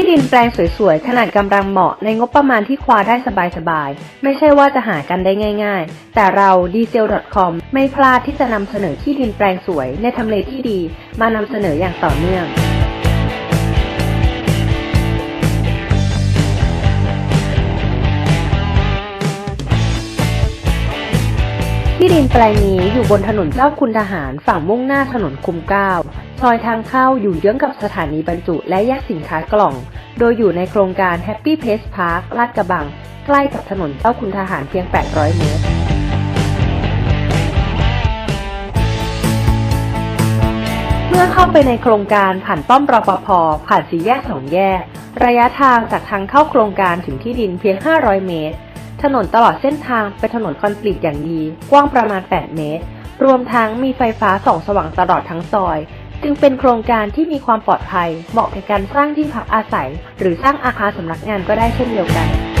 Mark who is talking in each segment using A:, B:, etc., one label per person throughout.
A: ที่ดินแปลงสวยๆ ขนาดกำลังเหมาะในงบประมาณที่คว้าได้สบายๆ ไม่ใช่ว่าจะหากันได้ง่ายๆ แต่เรา d c e l c o m ไม่พลาดที่จะนำเสนอที่ดินแปลงสวยในทำเลที่ดี มานำเสนออย่างต่อเนื่อง แปลงนี้อยู่บนถนนเจ้าคุณทหารฝั่งมุ่งหน้าถนนคุมเก้าซอยทางเข้าอยู่เยื้องกับสถานีบรรจุและแยกสินค้ากล่อง โดยอยู่ในโครงการ Happy Place Park ลาดกระบัง ใกล้กับถนนเจ้าคุณทหารเพียง 800 เมตรเมื่อเข้าไปในโครงการผ่านป้อมรปภผ่านสี่แยกสองแยก ระยะทางจากทางเข้าโครงการถึงที่ดินเพียง 500 เมตร ถนนตลอดเส้นทางเป็นถนนคอนกรีตอย่างดี กว้างประมาณ 8 เมตร รวมทั้งมีไฟฟ้าส่องสว่างตลอดทั้งซอย จึงเป็นโครงการที่มีความปลอดภัย เหมาะแก่การสร้างที่พักอาศัย หรือสร้างอาคารสำนักงานก็ได้เช่นเดียวกัน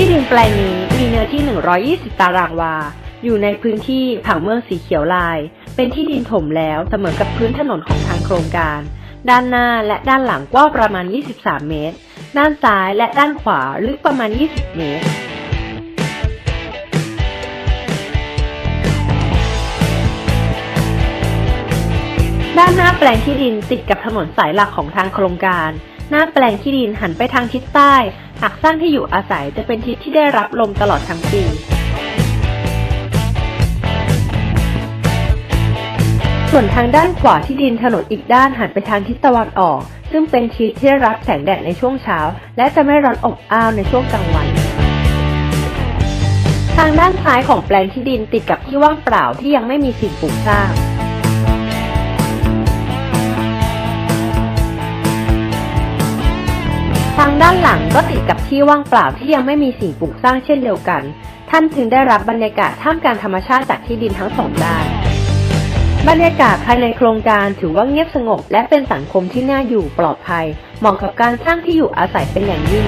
A: ที่ดินแปลงนี้มีเนื้อที่ 120 ตารางวา อยู่ในพื้นที่ผังเมืองสีเขียวลาย เป็นที่ดินถมแล้วเสมอกับพื้นถนนของทางโครงการ ด้านหน้าและด้านหลังกว้างประมาณ 23 เมตร ด้านซ้ายและด้านขวาลึกประมาณ 20 เมตรด้านหน้าแปลงที่ดินติดกับถนนสายหลักของทางโครงการ หน้าแปลงที่ดินหันไปทางทิศใต้ หากสร้างที่อยู่อาศัยจะเป็นทิศที่ได้รับลมตลอดทั้งปีส่วนทางด้านขวาที่ดินถนนอีกด้านหันไปทางทิศตะวันออก ซึ่งเป็นทิศที่ได้รับแสงแดดในช่วงเช้า และจะไม่ร้อนอบอ้าวในช่วงกลางวัน ทางด้านซ้ายของแปลงที่ดินติดกับที่ว่างเปล่าที่ยังไม่มีสิ่งปลูกสร้าง ด้านหลังก็ติดกับที่ว่างเปล่าที่ยังไม่มีสิ่งปลูกสร้างเช่นเดียวกัน ท่านจึงได้รับบรรยากาศท่ามกลางธรรมชาติจากที่ดินทั้งสองด้าน บรรยากาศภายในโครงการถือว่าเงียบสงบ และเป็นสังคมที่น่าอยู่ปลอดภัย เหมาะกับการสร้างที่อยู่อาศัยเป็นอย่างยิ่ง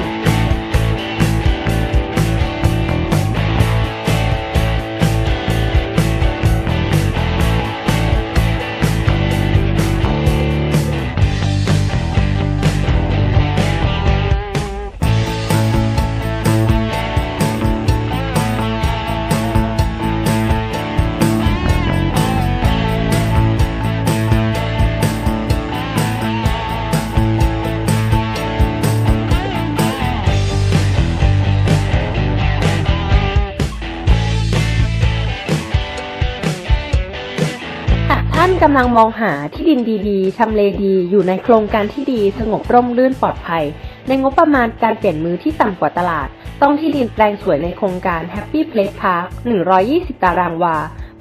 A: านกำลังมองหาที่ดินดีๆทำเลดี อยู่ในโครงการที่ดีสงบร่มรื่นปลอดภัย ในงบประมาณการเปลี่ยนมือที่ต่ำกว่าตลาด ต้องที่ดินแปลงสวยในโครงการ Happy Place Park 120 ตารางวา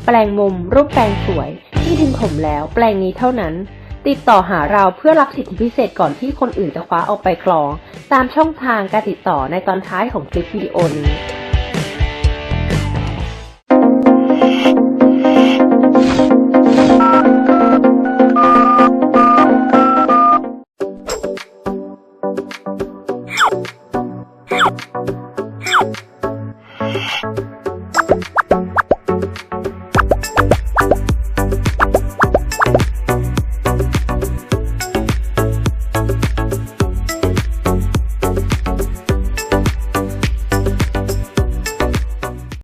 A: แปลงมุม รูปแปลงสวย ที่ดินถมแล้วแปลงนี้เท่านั้น ติดต่อหาเราเพื่อรับสิทธิพิเศษก่อนที่คนอื่นจะคว้าเอาไปครอง ตามช่องทางการติดต่อในตอนท้ายของคลิปวิดีโอนี้